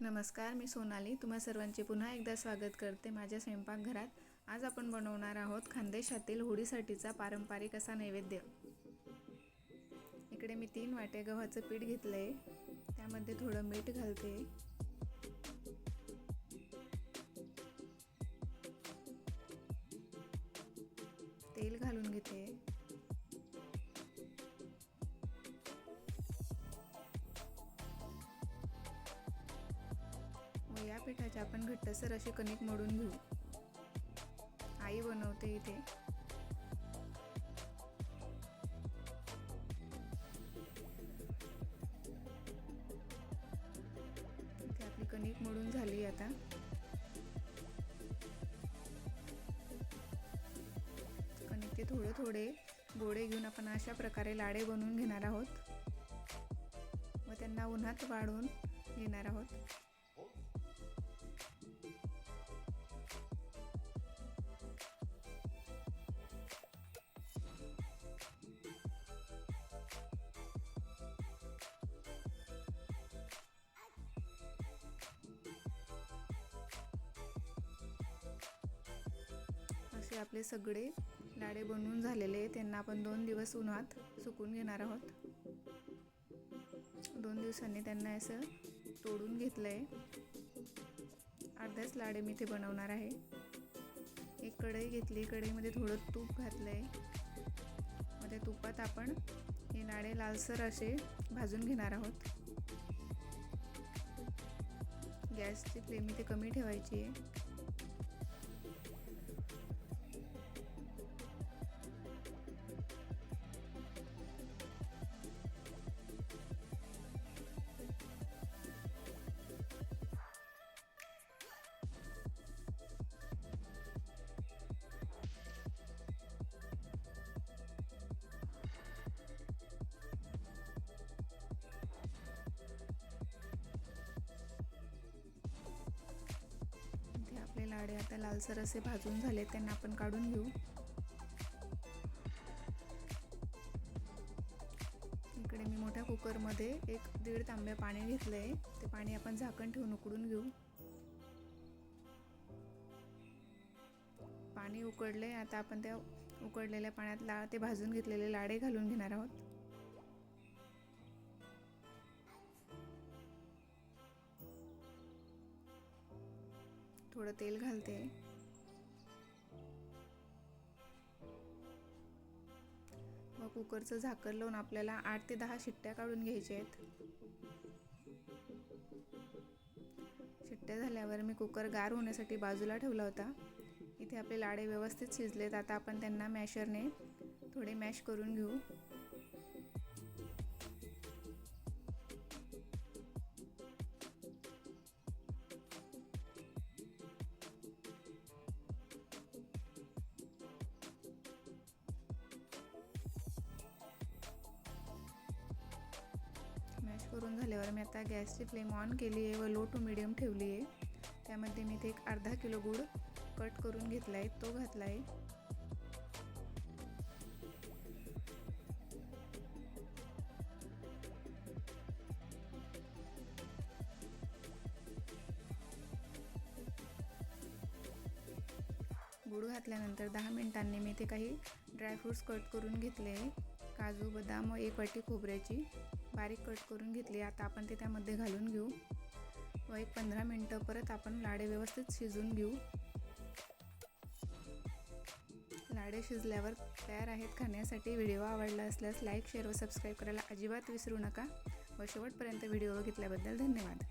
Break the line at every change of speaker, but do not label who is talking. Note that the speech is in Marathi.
नमस्कार मी सोनाली. तुम्हा सर्वांचे पुन्हा एकदा स्वागत करते माझ्या स्वयंपाकघरात. आज आपण बनवणार आहोत खानदेशातील होळीसाठीचा पारंपरिक असा नैवेद्य. इकडे मी तीन वाटे गव्हाचं पीठ घेतलं आहे त्यामध्ये थोडं मीठ घालते. या पिठाचे आपण घट्टसर असे कणिक मोडून घेऊ. आई बनवते इथे. इथे आपली कणिक मोडून झाली आता. कणिक ते थोडे थोडे गोडे घेऊन आपण अशा प्रकारे लाडे बनवून घेणार आहोत. व त्यांना उन्हात वाढवून घेणार आहोत. ते आपले सगळे लाडे बनवून झालेले त्यांना आपण दोन दिवस उन्हात सुकून घेणार आहोत. दोन दिवसांनी त्यांना असं तोडून घेतलं आहे अर्ध्याच लाडे मी ते बनवणार आहे. एक कढई घेतली कढईमध्ये थोडं तूप घातलं आहे मग त्या तुपात आपण हे लाडे लालसर असे भाजून घेणार आहोत. गॅसची फ्लेम इथे कमी ठेवायची आहे. लाडे आता लालसर असे भाजून झाले त्यांना आपण काढून घेऊ. इकडे मी मोठ्या कुकरमध्ये एक दीड तांब्या पाणी घेतलं आहे ते पाणी आपण झाकण ठेवून उकडून घेऊ. पाणी उकडले आता आपण त्या उकडलेल्या पाण्यात ला ते भाजून घेतलेले लाडे घालून घेणार आहोत. थोडं तेल घालते. मग कुकरचं झाकण लावून आपल्याला आठ ते दहा शिट्ट्या काढून घ्यायच्या आहेत. शिट्ट्या झाल्यावर मी कुकर गार होण्यासाठी बाजूला ठेवला होता. इथे आपले लाडे व्यवस्थित शिजलेत. आता आपण त्यांना मॅशरने थोडे मॅश करून घेऊ. तर मी आता गॅसची फ्लेम ऑन केली आहे व लो टू मिडियम ठेवली आहे. त्यामध्ये मी ते एक अर्धा किलो गूळ कट करून घेतला आहे तो घातला आहे. गुळ घातल्यानंतर दहा मिनिटांनी मी ते काही ड्रायफ्रूट्स कट करून घेतले काजू बदाम व एक वाटी खोबऱ्याची. बारीक कट करून घेतली. आता आपण ते त्यामध्ये घालून घेऊ. व एक पंधरा मिनटं परत आपण लाडे व्यवस्थित शिजून घेऊ. लाडे शिजल्यावर तयार आहेत खाण्यासाठी. व्हिडिओ आवडला असल्यास लाईक शेअर व सबस्क्राईब करायला अजिबात विसरू नका. व शेवटपर्यंत व्हिडिओ बघितल्याबद्दल धन्यवाद.